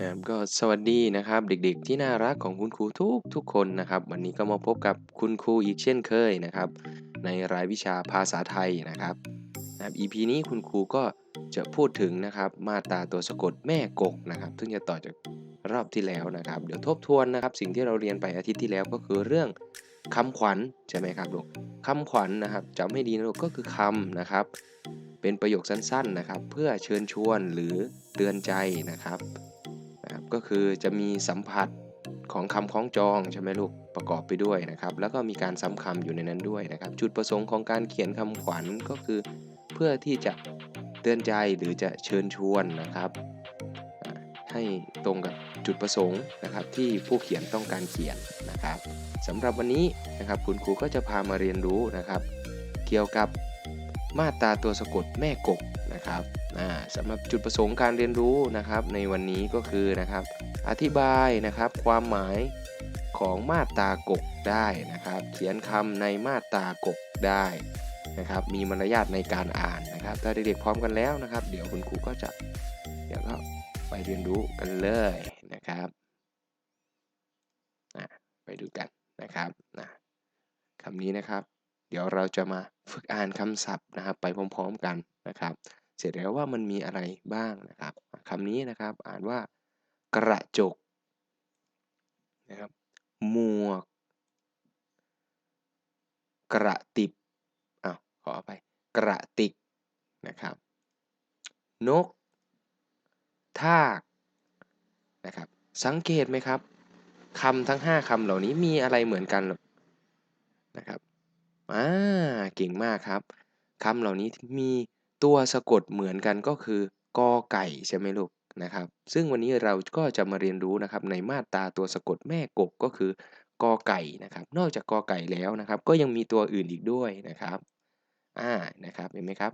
ครับก็สวัสดีนะครับ เด็กๆ ที่น่ารักของคุณครูทุกทุกคนนะครับ วันนี้ก็มาพบกับคุณครูอีกเช่นเคยนะครับ ในรายวิชาภาษาไทยนะครับนะครับ EP นี้คุณครูก็จะพูดถึงนะครับ มาตราตัวสะกดแม่กกนะครับซึ่งจะต่อจากรอบที่แล้วนะครับ เดี๋ยวทบทวนนะครับ สิ่งที่เราเรียนไปอาทิตย์ที่แล้วก็คือเรื่องคำขวัญใช่ไหมครับลูกคำขวัญนะครับจำให้ดีนะลูกก็คือคำนะครับ เป็นประโยคสั้นๆนะครับ เพื่อเชิญชวนหรือเตือนใจนะครับ ก็คือจะมีสัมผัสของคำคล้องจองใช่ไหมลูกประกอบไปด้วยนะครับ แล้วก็มีการซ้ำคำอยู่ในนั้นด้วยนะครับ จุดประสงค์ของการเขียนคำขวัญก็คือ เพื่อที่จะเตือนใจหรือจะเชิญชวนนะครับ ให้ตรงกับจุดประสงค์นะครับ ที่ผู้เขียนต้องการเขียนนะครับสำหรับวันนี้นะครับคุณครูก็จะพามาเรียนรู้นะครับ เกี่ยวกับมาตราตัวสะกดแม่กบนะครับ สำหรับจุดประสงค์การเรียนรู้นะครับในวันนี้ก็คือนะครับ อธิบายนะครับความหมายของมาตรากกได้นะครับ เขียนคำในมาตรากกได้นะครับ มีมารยาทในการอ่านนะครับ ถ้าเด็กๆพร้อมกันแล้วนะครับ เดี๋ยวคุณครูก็จะเดี๋ยวก็ไปเรียนรู้กันเลยนะครับไปดูกันนะครับนะคำนี้นะครับ เดี๋ยวเราจะมาฝึกอ่านคำศัพท์นะครับ ไปพร้อม ๆกันนะครับ เสร็จแล้วว่ามันมีอะไรบ้างนะครับคำนี้นะครับอ่านว่ากระจกนะครับหมวก กระติบอ้าวขอไปกระติกนะครับ นก ทากนะครับ สังเกตไหมครับคำทั้ง 5คำเหล่านี้มีอะไรเหมือนกันนะครับอ่าเก่งมากครับคำเหล่านี้มี ตัวสะกดเหมือนกันก็คือกอไก่ใช่ไหมลูกนะครับ ซึ่งวันนี้เราก็จะมาเรียนรู้นะครับในมาตราตัวสะกดแม่กบก็คือกอไก่นะครับ นอกจากกอไก่แล้วนะครับ ก็ยังมีตัวอื่นอีกด้วยนะครับอ่านะครับเห็นไหมครับ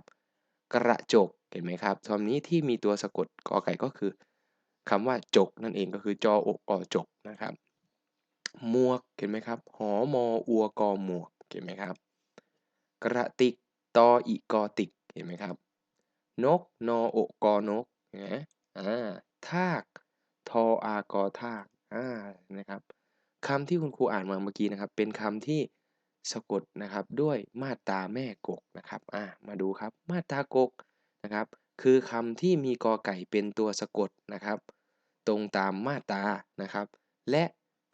กระจกเห็นไหมครับคำนี้ที่มีตัวสะกดกอไก่ก็คือคำว่าจกนั่นเองก็คือจออกอจกนะครับหมวกเห็นไหมครับหอมออัวกอหมวกเห็นไหมครับ กระติกตออีกอติก เห็นไหมครับ นกนอโอกอนกเนไหมอ่าทากทออากอทากอ่านะครับคำที่คุณครูอ่านมาเมื่อกี้นะครับ เป็นคำที่สะกดนะครับด้วยมาตาแม่กกนะครับอ่ามาดูครับมาตากกนะครับ คือคำที่มีกอไก่เป็นตัวสะกดนะครับ ตรงตามมาตานะครับ และ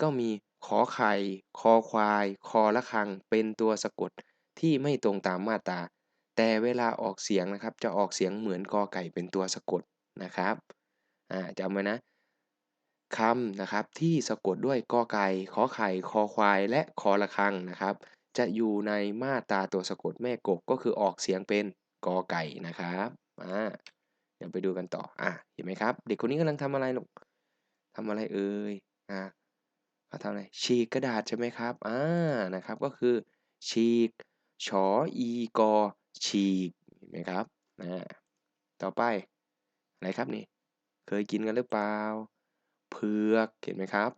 ก็มีขอไข่ คอควาย คอละคัง เป็นตัวสะกดที่ไม่ตรงตามมาตา แต่เวลาออกเสียงนะครับ จะออกเสียงเหมือนกอไก่เป็นตัวสะกดนะครับอ่าจำไว้นะคำนะครับที่สะกดด้วยกอไก่ขอไข่คอควายและคอละคังนะครับ จะอยู่ในมาตราตัวสะกดแม่กบก็คือออกเสียงเป็นกอไก่นะครับอ่าเดี๋ยวไปดูกันต่ออ่าเห็นไหมครับ เด็กคนนี้กำลังทำอะไรลูกทำอะไรเอ่ยอ่าเขาทำอะไรฉีกกระดาษใช่ไหมครับอ่านะครับ ก็คือฉีกชออีกอ ฉีกเห็นไหมครับอ่าต่อไปอะไรครับนี่ เคยกินกันหรือเปล่า เผือกเห็นไหมครับ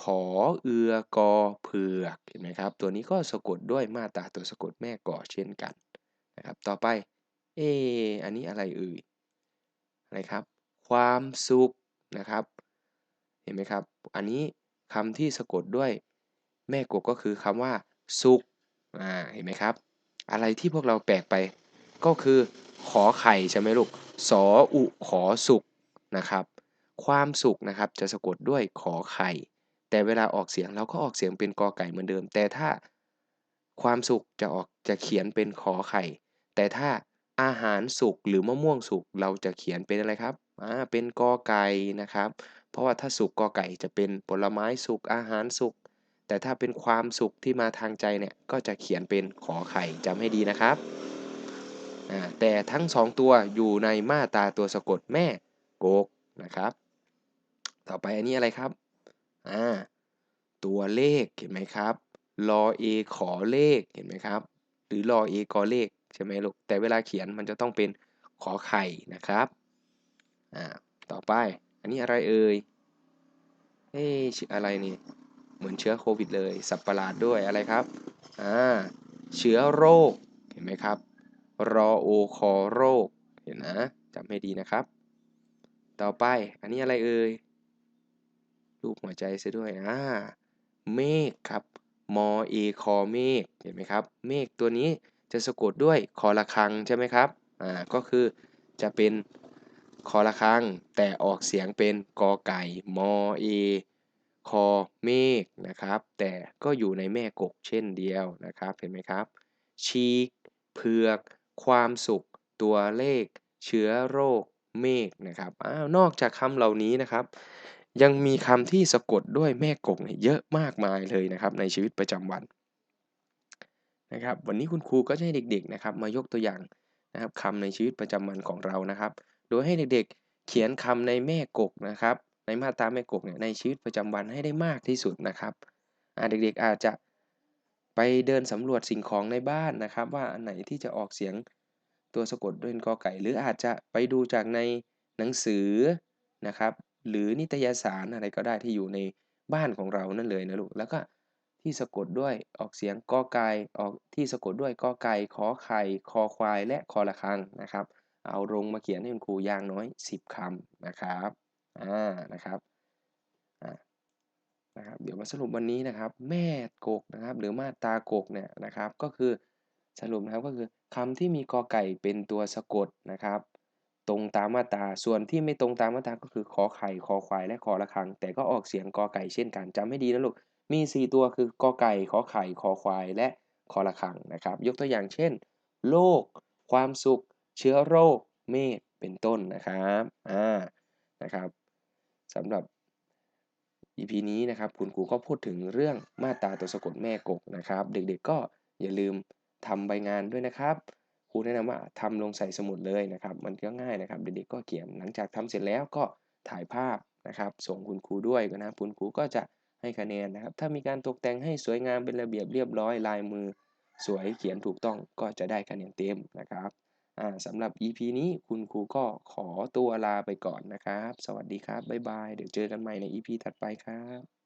ผอเอือกอเผือกเห็นไหมครับ ตัวนี้ก็สะกดด้วยมาตราตัวสะกดแม่ก่อเช่นกันนะครับ ต่อไป เอ อันนี้อะไรเอ่ยอะไรครับ ความสุขนะครับ เห็นไหมครับ อันนี้คำที่สะกดด้วยแม่กบก็คือคำว่า สุขอ่าเห็นไหมครับ อะไรที่พวกเราแปลกไป ก็คือขอไข่ใช่ไหมลูกสออุขอสุขนะครับ ความสุขนะครับจะสะกดด้วยขอไข่ แต่เวลาออกเสียงเราก็ออกเสียงเป็นกอไก่เหมือนเดิม แต่ถ้าความสุขจะออกจะเขียนเป็นขอไข่ แต่ถ้าอาหารสุกหรือมะม่วงสุกเราจะเขียนเป็นอะไรครับอ่าเป็นกอไก่นะครับ เพราะว่าถ้าสุกกอไก่จะเป็นผลไม้สุกอาหารสุก แต่ถ้าเป็นความสุขที่มาทางใจเนี่ยก็จะเขียนเป็นขอไข่จำให้ดีนะครับอ่าแต่ทั้งสองตัวอยู่ในมาตาตัวสะกดแม่โกกนะครับ ต่อไปอันนี้อะไรครับอ่าตัวเลขเห็นไหมครับรอเอขอเลขเห็นไหมครับ หรือรอเอกอเลขใช่ไหมลูกแต่เวลาเขียนมันจะต้องเป็นขอไข่นะครับอ่าต่อไปอันนี้อะไรเอ่ยเอ๊ะชื่ออะไรนี่ เหมือนเชื้อโควิดเลยสับประหลาดด้วยอะไรครับอ่าเชื้อโรคเห็นไหมครับรอโอคอโรคเห็นนะจำให้ดีนะครับ ต่อไปอันนี้อะไรเอ่ยรูปหัวใจเสียด้วยอ่าเมฆครับมอเอคอเมฆเห็นไหมครับ เมฆตัวนี้จะสะกดด้วยคอระฆังใช่ไหมครับอ่าก็คือจะเป็นคอระฆังแต่ออกเสียงเป็นกอไก่มอเอ คอเมฆนะครับ แต่ก็อยู่ในแม่กกเช่นเดียวนะครับ เห็นไหมครับ ชีกเผือก ความสุข ตัวเลข เชื้อโรค เมฆนะครับอ้าวนอกจากคำเหล่านี้นะครับ ยังมีคำที่สะกดด้วยแม่กกเนี่ยเยอะมากมายเลยนะครับในชีวิตประจำวันนะครับ วันนี้คุณครูก็จะให้เด็ก ๆนะครับ มายกตัวอย่างนะครับคำในชีวิตประจำวันของเรานะครับ โดยให้เด็กๆเขียนคำในแม่กกนะครับ ในมาตราแม่กกเนี่ยในชีวิตประจำวันให้ได้มากที่สุดนะครับเด็กๆอาจจะไปเดินสำรวจสิ่งของในบ้านนะครับ ว่าอันไหนที่จะออกเสียงตัวสะกดด้วยกอไก่ หรืออาจจะไปดูจากในหนังสือนะครับ หรือนิตยสารอะไรก็ได้ที่อยู่ในบ้านของเรานั่นเลยนะลูกแล้วก็ที่สะกดด้วยออกเสียงกอไก่ออกที่สะกดด้วยกอไก่ขอไข่คอควายและคอระฆังนะครับ เอาลงมาเขียนให้คุณครูอย่างน้อย 10คำนะครับ อ่านะครับอ่านะครับเดี๋ยวมาสรุปวันนี้นะครับ แม่กกนะครับ หรือมาตากกเนี่ยนะครับ ก็คือสรุปนะครับก็คือคำที่มีกอไก่เป็นตัวสะกดนะครับ ตรงตามมาตราส่วนที่ไม่ตรงตามมาตราก็คือขอไข่คอควายและคอระฆัง แต่ก็ออกเสียงกอไก่เช่นกันจำให้ดีนะลูกมี 4 ตัวคือกอไก่ขอไข่คอควายและคอระฆังนะครับ ยกตัวอย่างเช่นโลกความสุข เชื้อโรค เมฆเป็นต้นนะครับอ่านะครับ สำหรับ EP นี้นะครับคุณครูก็พูดถึงเรื่องมาตราตัวสะกดแม่กกนะครับ เด็กๆก็อย่าลืมทำใบงานด้วยนะครับครูแนะนำว่าทำลงใส่สมุดเลยนะครับ มันก็ง่ายนะครับ เด็กๆก็เขียนหลังจากทำเสร็จแล้วก็ถ่ายภาพนะครับ ส่งคุณครูด้วยนะครับคุณครูก็จะให้คะแนนนะครับ ถ้ามีการตกแต่งให้สวยงามเป็นระเบียบเรียบร้อยลายมือ สวยเขียนถูกต้องก็จะได้คะแนนเต็มนะครับ สำหรับ EP นี้คุณครูก็ขอตัวลาไปก่อนนะครับ สวัสดีครับ บ๊ายบาย เดี๋ยวเจอกันใหม่ใน EP ถัดไปครับ